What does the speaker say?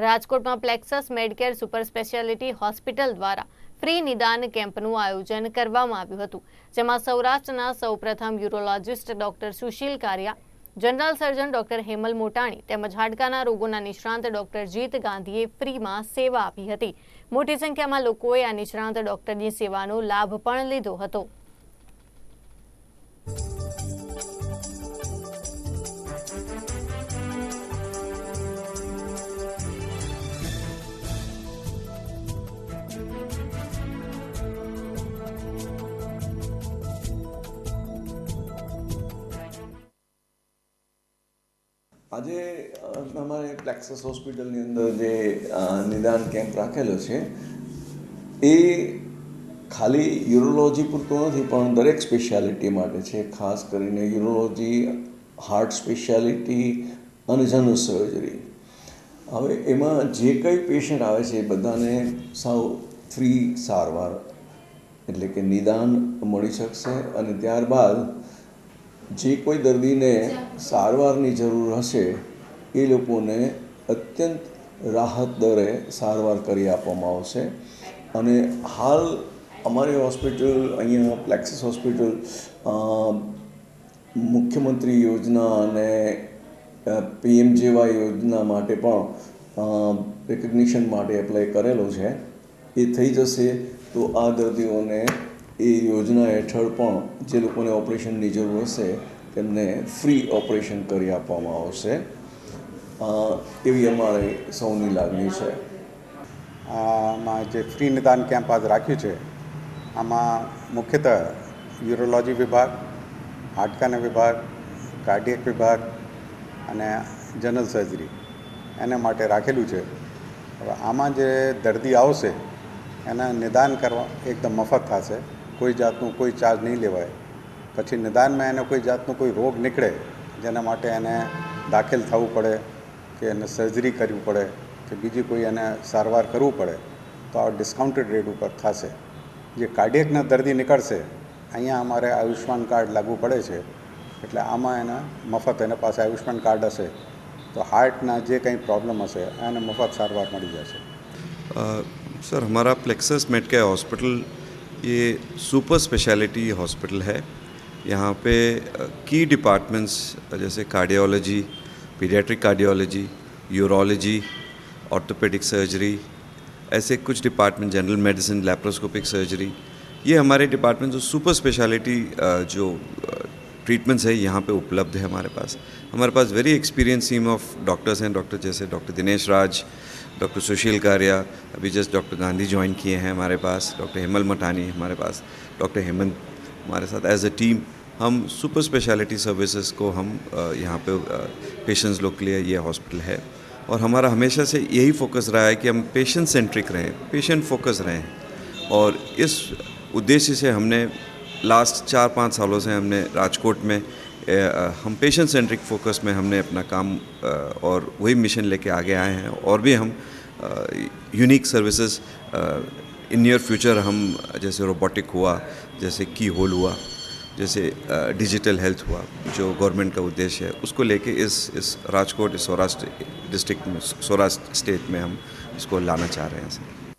રાજકોટમાં Plexus Medcare super speciality hospital દ્વારા free નિદાન કેમ્પનું આયોજન કરવામાં આવ્યું હતું, જેમાં સૌરાષ્ટ્રના સૌપ્રથમ urologist doctor Sushil Kariya, general surgeon doctor Hemal Motani તેમજ હાડકાના રોગોના નિષ્ણાંત ડોક્ટર જીત ગાંધીએ ફ્રીમાં સેવા આપી હતી. મોટી સંખ્યામાં લોકોએ આ નિષ્ણાંત ડોક્ટરની સેવાનો લાભ પણ લીધો હતો. આજે અમારે પ્લેક્સસ હોસ્પિટલની અંદર જે નિદાન કેમ્પ રાખેલો છે, એ ખાલી યુરોલોજી પૂરતું નથી, પણ દરેક સ્પેશિયાલિટી માટે છે. ખાસ કરીને યુરોલોજી હાર્ટ સ્પેશિયાલિટી અને જનરલ સર્જરી હવે એમાં જે કંઈ પેશન્ટ આવે છે એ બધાને સાવ ફ્રી સારવાર, એટલે કે નિદાન મળી શકશે અને ત્યારબાદ જે કોઈ દર્દીને સારવારની જરૂર હશે એ લોકોને અત્યંત રાહત દરે સારવાર કરી આપવામાં આવશે. અને હાલ અમારી હોસ્પિટલ અહીંયા પ્લેક્સિસ હોસ્પિટલ મુખ્યમંત્રી યોજના અને પીએમ જેવા યોજના માટે પણ રિકગ્નિશન માટે એપ્લાય કરેલો છે. એ થઈ જશે તો આ દર્દીઓને એ યોજના હેઠળ પણ જે લોકોને ઓપરેશનની જરૂર હશે, તેમને ફ્રી ઓપરેશન કરી આપવામાં આવશે. એવી અમારે સૌની લાગણી છે. આમાં જે ફ્રી નિદાન કેમ્પ આજ રાખ્યું છે, આમાં મુખ્યતઃ યુરોલોજી વિભાગ, હાડકાના વિભાગ, કાર્ડિયક વિભાગ અને જનરલ સર્જરી એને માટે રાખેલું છે. હવે આમાં જે દર્દી આવશે, એના નિદાન કરવા એકદમ મફત થશે. કોઈ જાતનું કોઈ ચાર્જ નહીં લેવાય. પછી નિદાનમાં એને કોઈ જાતનો કોઈ રોગ નીકળે, જેના માટે એને દાખલ થવું પડે કે એને સર્જરી કરવી પડે કે બીજી કોઈ એને સારવાર કરવું પડે, તો આ ડિસ્કાઉન્ટેડ રેટ ઉપર થશે. જે કાર્ડિયકના દર્દી નીકળશે, અહીંયા અમારે આયુષ્યમાન કાર્ડ લાગુ પડે છે. એટલે આમાં એને મફત, એને પાસે આયુષ્યમાન કાર્ડ હશે, તો હાર્ટના જે કંઈ પ્રોબ્લેમ હશે, એને મફત સારવાર મળી જશે. સર હમારા પ્લેક્સસ મેટકે હોસ્પિટલ ये सुपर स्पेशलिटी हॉस्पिटल है। यहाँ पे की डिपार्टमेंट्स, जैसे cardiology, paediatric cardiology, urology, orthopaedic surgery, ऐसे कुछ department, general medicine, laparoscopic surgery, ये हमारे डिपार्टमेंट जो सुपर स्पेशलिटी जो ट्रीटमेंट्स है, यहाँ पे उपलब्ध है हमारे पास। हमारे पास very experience team of doctors हैं डॉक्टर जैसे डॉक्टर दिनेश राज डॉक्टर सुशील कारिया, अभी जस्ट डॉक्टर गांधी ज्वाइन किए हैं हमारे पास, डॉक्टर हेमल मठानी हमारे पास, डॉक्टर हेमंत हमारे साथ एज अ टीम हम सुपर स्पेशलिटी सर्विसेज़ को हम यहाँ पे पेशेंट्स लोग के लिए ये हॉस्पिटल है। और हमारा हमेशा से यही फोकस रहा है कि हम पेशेंट सेंट्रिक रहें पेशेंट फोकस रहें। और इस उद्देश्य से हमने लास्ट चार पाँच सालों से हमने राजकोट में हम पेशेंट सेंट्रिक फोकस में हमने अपना काम और वही मिशन लेके आगे आए हैं। और भी हम unique services in near future हम, जैसे रोबोटिक हुआ, जैसे की होल हुआ, जैसे डिजिटल हेल्थ हुआ, जो गवर्नमेंट का उद्देश्य है, उसको लेके इस इस राजकोट, इस सौराष्ट्र डिस्ट्रिक्ट में, सौराष्ट्र स्टेट में हम इसको लाना चाह रहे हैं, सर।